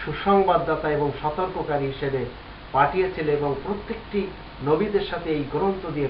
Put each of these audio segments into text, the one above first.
সুসংবাদদাতা এবং সতর্ককারী হিসেবে পাঠিয়েছিলেন এবং প্রত্যেকটি নবীদের সাথে এই গ্রন্থ দিয়ে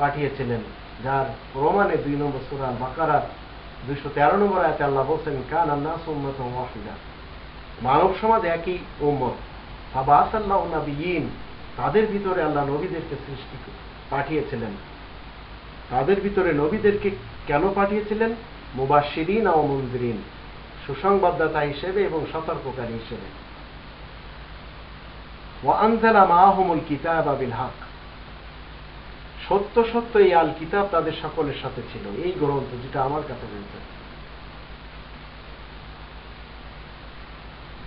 পাঠিয়েছিলেন, যার প্রমাণে দুই নম্বর সুরাল বাকারার দুইশো তেরো নম্বর আয়াতে আল্লাহ বলছেন, কান আন্না সুম্মত মানব সমাজ একই উম্মত। ফাবাস আল্লাহ নাবিয়িন তাদের ভিতরে আল্লাহ নবীদেরকে সৃষ্টি পাঠিয়েছিলেন। তাদের ভিতরে নবীদেরকে কেন পাঠিয়েছিলেন? মুবাশিরিন ও মন্দিরিন সুসংবাদদাতা হিসেবে এবং সতর্ককারী হিসেবে। ওয়ানজালা মাহুমুল কিতাব বিল হক। সত্য সত্য এই আল কিতাব তাদের সকলের সাথে ছিল। এই গ্রন্থ যেটা আমার কাছে রয়েছে।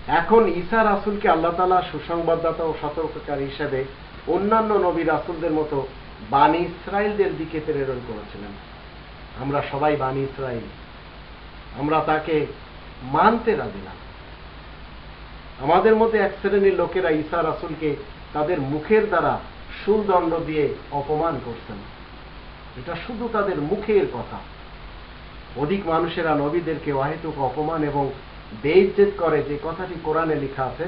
এখন ঈসা রাসূলকে আল্লাহ তাআলা সুসংবাদদাতা ও সতর্ককারী হিসেবে অন্যান্য নবী রাসূলদের মতো বানি ইসরায়েলদের দিকে প্রেরণ করেছিলেন। আমরা সবাই বানি ইসরায়েল আমরা তাকে মানতে রাজি না। আমাদের মধ্যে এক শ্রেণির লোকেরা ঈসা রাসূলকে তাদের মুখের দ্বারা সুলদণ্ড দিয়ে অপমান করছেন। এটা শুধু তাদের মুখের কথা। অধিক মানুষেরা নবীদেরকে অহেতুক অপমান এবং বেইজ্জত করে। যে কথাটি কোরআনে লেখা আছে,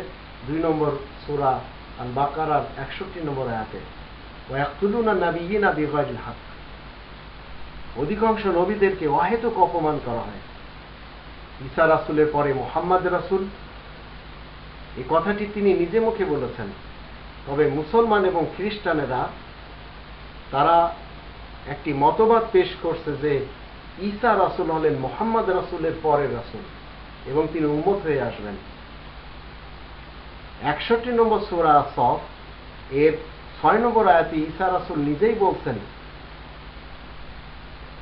দুই নম্বর সুরা আল বাকারার একষট্টি নম্বর আয়াতে ওয়াক্তুলুনা নাবিয়িনা বিগাইরিল হক। অধিকাংশ নবীদেরকে অহেতুক অপমান করা হয়। ঈসা রাসূলের পরে মোহাম্মদ রাসূল। এই কথাটি তিনি নিজে মুখে বলেছেন। তবে মুসলমান এবং খ্রিস্টানেরা, তারা একটি মতবাদ পেশ করছে যে, ঈসা রাসূল হলেন মোহাম্মদ রাসুলের পরের রাসূল এবং তিনি উম্মত হয়ে আসবেন। একষট্টি নম্বর সূরা সফ, এর ছয় নম্বর আয়াতে ঈসা রাসূল নিজেই বলছেন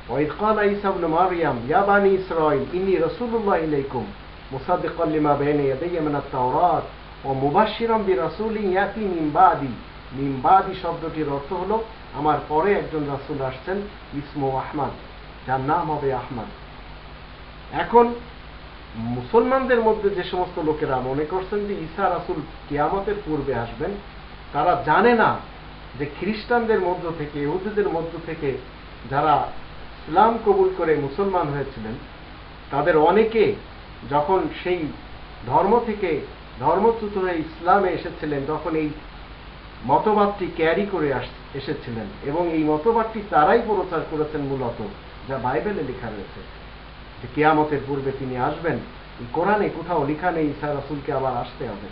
وإذ قال عيسى ابن مريم يا بني إسرائيل إني رسول الله إليكم مصدقا لما بين يدي من التوراة ومبشرا برسول يأتي من بعدي من بعدي শব্দটির অর্থ হলো আমার পরে একজন রাসূল আসছেন ইসমু আহমদ যার নাম হবে আহমদ এখন মুসলমানদের মধ্যে যে সমস্ত লোকেরা মনে করছেন যে ঈসা রাসূল কিয়ামতের পূর্বে আসবেন তারা জানে না যে খ্রিস্টানদের মধ্য থেকে ইহুদিদের মধ্য থেকে যারা ইসলাম কবুল করে মুসলমান হয়েছিলেন, তাদের অনেকে যখন সেই ধর্ম থেকে ধর্মচ্যুত হয়ে ইসলামে এসেছিলেন, তখন এই মতবাদটি ক্যারি করে আস- এসেছিলেন এবং এই মতবাদটি তারাই প্রচার করেছেন মূলত, যা বাইবেলে লেখা রয়েছে যে কেয়ামতের পূর্বে তিনি আসবেন। এই কোরআনে কোথাও লেখা নেই ঈসা রাসূলকে আবার আসতে হবে।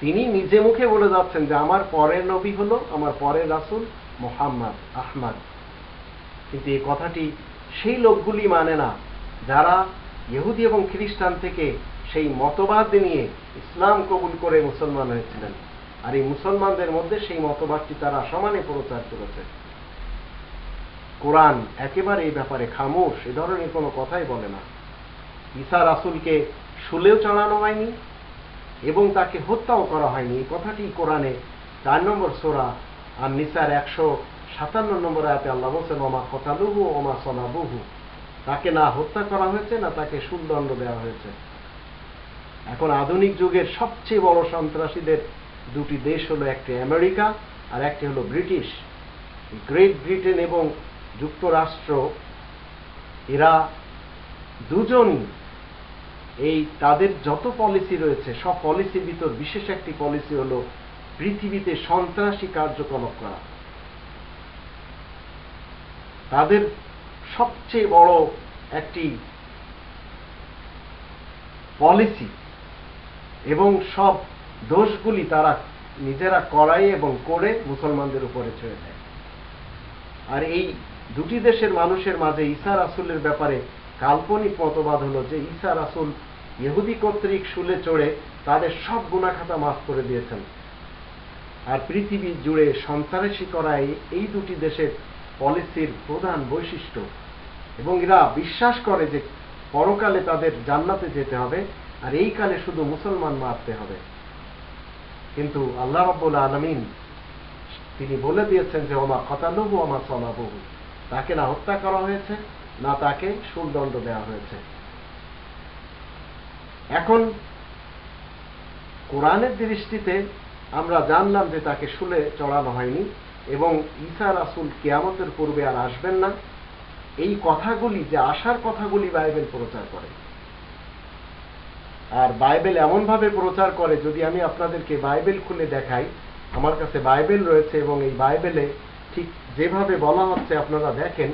তিনি নিজে মুখে বলে যাচ্ছেন যে আমার পরের নবী হলো, আমার পরের রাসূল মোহাম্মদ, আহমদ। কিন্তু এই কথাটি সেই লোকগুলি মানে না, যারা ইহুদি এবং খ্রিস্টান থেকে সেই মতবাদ নিয়ে ইসলাম কবুল করে মুসলমান হয়েছিলেন। আর এই মুসলমানদের মধ্যে সেই মতবাদটি তারা সমানে প্রচার করেছে। কোরআন একেবারে এই ব্যাপারে খামোশ, এ ধরনের কোনো কথাই বলে না। ঈসা রাসূলকে শুলেও চড়ানো হয়নি এবং তাকে হত্যাও করা হয়নি। এই কথাটি কোরআনে চার নম্বর সোরা আর নিসার একশো সাতান্ন নম্বর আয়াতে আল্লাহ বলছেন, ওমা কতালুহু, ওমা সনাবুহু। তাকে না হত্যা করা হয়েছে, না তাকে সুদণ্ড দেওয়া হয়েছে। এখন আধুনিক যুগের সবচেয়ে বড় সন্ত্রাসীদের দুটি দেশ হলো একটি আমেরিকা আর একটি হলো ব্রিটিশ। গ্রেট ব্রিটেন এবং যুক্তরাষ্ট্র, এরা দুজনই এই তাদের যত পলিসি রয়েছে, সব পলিসির ভিতর বিশেষ একটি পলিসি হলো পৃথিবীতে সন্ত্রাসী কার্যকলাপ করা। তাদের সবচেয়ে বড় একটি পলিসি এবং সব দোষগুলি তারা নিজেরা করাই এবং করে মুসলমানদের উপরে ছেড়ে দেয়। আর এই দুটি দেশের মানুষের মাঝে ঈসা রাসূলের ব্যাপারে কাল্পনিক মতবাদ হলো যে, ঈসা রাসূল ইহুদি কর্তৃক শুলে চড়ে তাদের সব গুণাখাতা মাফ করে দিয়েছেন। আর পৃথিবী জুড়ে সন্ত্রাসী করা এই- দুটি দেশের পলিসির প্রধান বৈশিষ্ট্য। এবং এরা বিশ্বাস করে যে পরকালে তাদের জান্নাতে যেতে হবে, আর এই কালে শুধু মুসলমান মারতে হবে। কিন্তু আল্লাহ রব্বুল আলমিন তিনি বলে দিয়েছেন যে, ওমা কতালুহু, ওমা সলাবহু তাকে না হত্যা করা হয়েছে, না তাকে সুলদণ্ড দেওয়া হয়েছে। এখন কোরআনের দৃষ্টিতে আমরা জানলাম যে তাকে শুলে চড়ানো হয়নি এবং ঈসা রাসুল কেয়ামতের পূর্বে আর আসবেন না। এই কথাগুলি যে আসার কথাগুলি বাইবেল প্রচার করে। আর বাইবেল এমনভাবে প্রচার করে, যদি আমি আপনাদেরকে বাইবেল খুলে দেখাই, আমার কাছে বাইবেল রয়েছে এবং এই বাইবেলে ঠিক যেভাবে বলা হচ্ছে আপনারা দেখেন,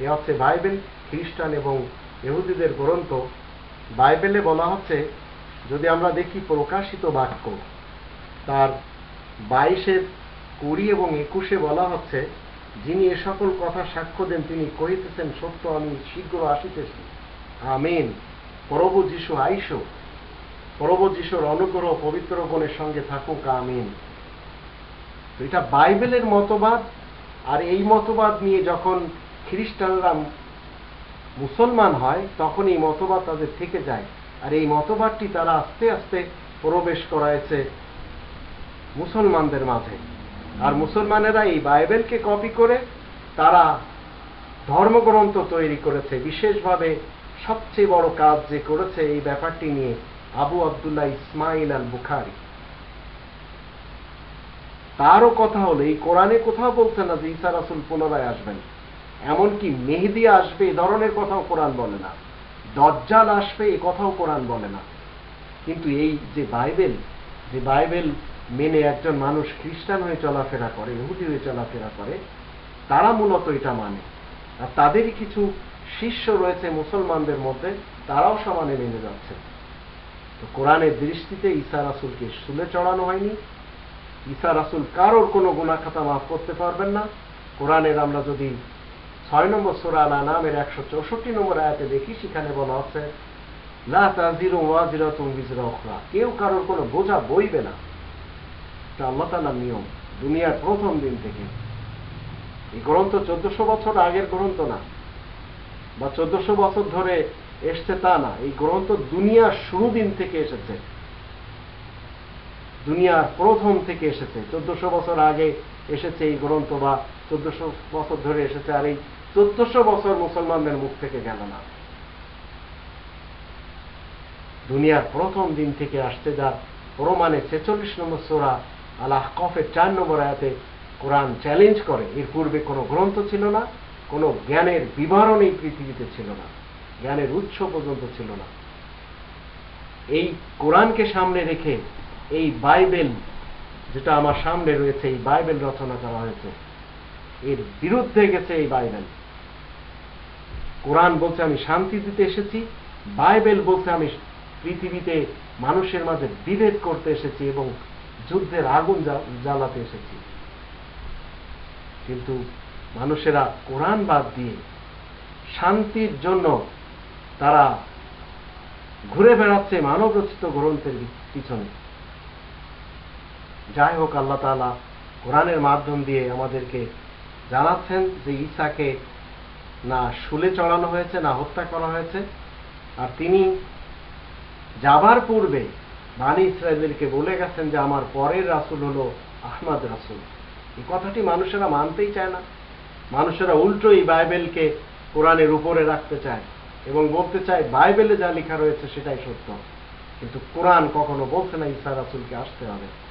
এ হচ্ছে বাইবেল, খ্রিস্টান এবং ইহুদিদের গ্রন্থ। বাইবেলে বলা হচ্ছে, যদি আমরা দেখি প্রকাশিত বাক্য তার বাইশের কুড়ি এবং একুশে বলা হচ্ছে, যিনি এ সকল কথা সাক্ষ্য দেন, তিনি কহিতেছেন, সত্য, আমি শীঘ্র আসিতেছি। আমিন। প্রভু যিশু, আইসো। প্রভু যিশুর অনুগ্রহ পবিত্র গণের সঙ্গে থাকুক, আমিন। এটা বাইবেলের মতবাদ, আর এই মতবাদ নিয়ে যখন খ্রিস্টানরা মুসলমান হয়, তখন এই মতবাদ তাদের থেকে যায়। আর এই মতবাদটি তারা আস্তে আস্তে প্রবেশ করাইছে মুসলমানদের মাঝে। আর মুসলমানেরা এই বাইবেলকে কপি করে তারা ধর্মগ্রন্থ তৈরি করেছে। বিশেষভাবে সবচেয়ে বড় কাজ যে করেছে এই ব্যাপারটি নিয়ে আবু আবদুল্লাহ ইসমাইল আল বুখারি তারও কথা হলো, এই কোরআনে কোথাও বলছে না যে ঈসা রাসুল পুনরায় আসবেন। এমনকি মেহেদি আসবে এ ধরনের কথাও কোরআন বলে না। দজ্জাল আসবে এ কথাও কোরআন বলে না। কিন্তু এই যে বাইবেল যে বাইবেল মেনে একজন মানুষ খ্রিস্টান হয়ে চলাফেরা করে, ইহুদি হয়ে চলাফেরা করে, তারা মূলত এটা মানে। আর তাদেরই কিছু শিষ্য রয়েছে মুসলমানদের মধ্যে, তারাও সমানে মেনে যাচ্ছে। তো কোরআনের দৃষ্টিতে ঈসা রাসুলকে শুলে চড়ানো হয়নি। ঈসা রাসুল কারোর কোনো গুণাখাতা মাফ করতে পারবেন না। কোরআনের আমরা যদি ছয় নম্বর সোরা নামের একশো চৌষট্টি নম্বর আয়াতে দেখি, সেখানে বলা হচ্ছে না তাজিরু ওয়াজিরাতুম বিজরা উখরা। কেউ কারোর কোনো বোঝা বইবে না। এটা আল্লাহ নিয়ম, দুনিয়ার প্রথম দিন থেকে। এই গ্রন্থ চোদ্দশো বছর আগের গ্রন্থ না, বা চোদ্দশো বছর ধরে এসছে তা না, এই গ্রন্থ দুনিয়ার শুরু দিন থেকে এসেছে। দুনিয়ার প্রথম থেকে এসেছে, চোদ্দশো বছর আগে এসেছে এই গ্রন্থ, বা চোদ্দশো বছর ধরে এসেছে, আর এই চোদ্দশো বছর মুসলমানদের মুখ থেকে গেল না। দুনিয়ার প্রথম দিন থেকে আসছে, যার প্রমাণে ছেচল্লিশ নম্বর সোরা আল্লাহ কফের চার নম্বর আয়াতে কোরআন চ্যালেঞ্জ করে। এর পূর্বে কোনো গ্রন্থ ছিল না, কোনো জ্ঞানের বিবরণ এই পৃথিবীতে ছিল না, জ্ঞানের উৎস পর্যন্ত ছিল না। এই কোরআনকে সামনে রেখে এই বাইবেল যেটা আমার সামনে রয়েছে, এই বাইবেল রচনা করা হয়েছে, এর বিরুদ্ধে গেছে এই বাইবেল। কোরআন বলছে, আমি শান্তি দিতে এসেছি, বাইবেল বলছে, আমি পৃথিবীতে মানুষের মাঝে বিভেদ করতে এসেছি এবং যুদ্ধের আগুন জ্বালাতে এসেছি। কিন্তু মানুষেরা কোরআন বাদ দিয়ে শান্তির জন্য তারা ঘুরে বেড়াচ্ছে মানব রচিত গ্রন্থের পিছনে। যাই হোক, আল্লাহ তালা কোরআনের মাধ্যম দিয়ে আমাদেরকে জানাচ্ছেন যে ঈসাকে না শুলে চড়ানো হয়েছে, না হত্যা করা হয়েছে। আর তিনি যাবার পূর্বে বাণী ইসরায়েলদেরকে বলে গেছেন যে আমার পরের রাসুল হলো আহমদ রাসুল। এই কথাটি মানুষেরা মানতেই চায় না। মানুষেরা উল্টো এই বাইবেলকে কোরআনের উপরে রাখতে চায় এবং বলতে চায়, বাইবেলে যা লেখা রয়েছে সেটাই সত্য। কিন্তু কোরআন কখনো বলছে না, ঈসা রাসুলকে আসতে হবে।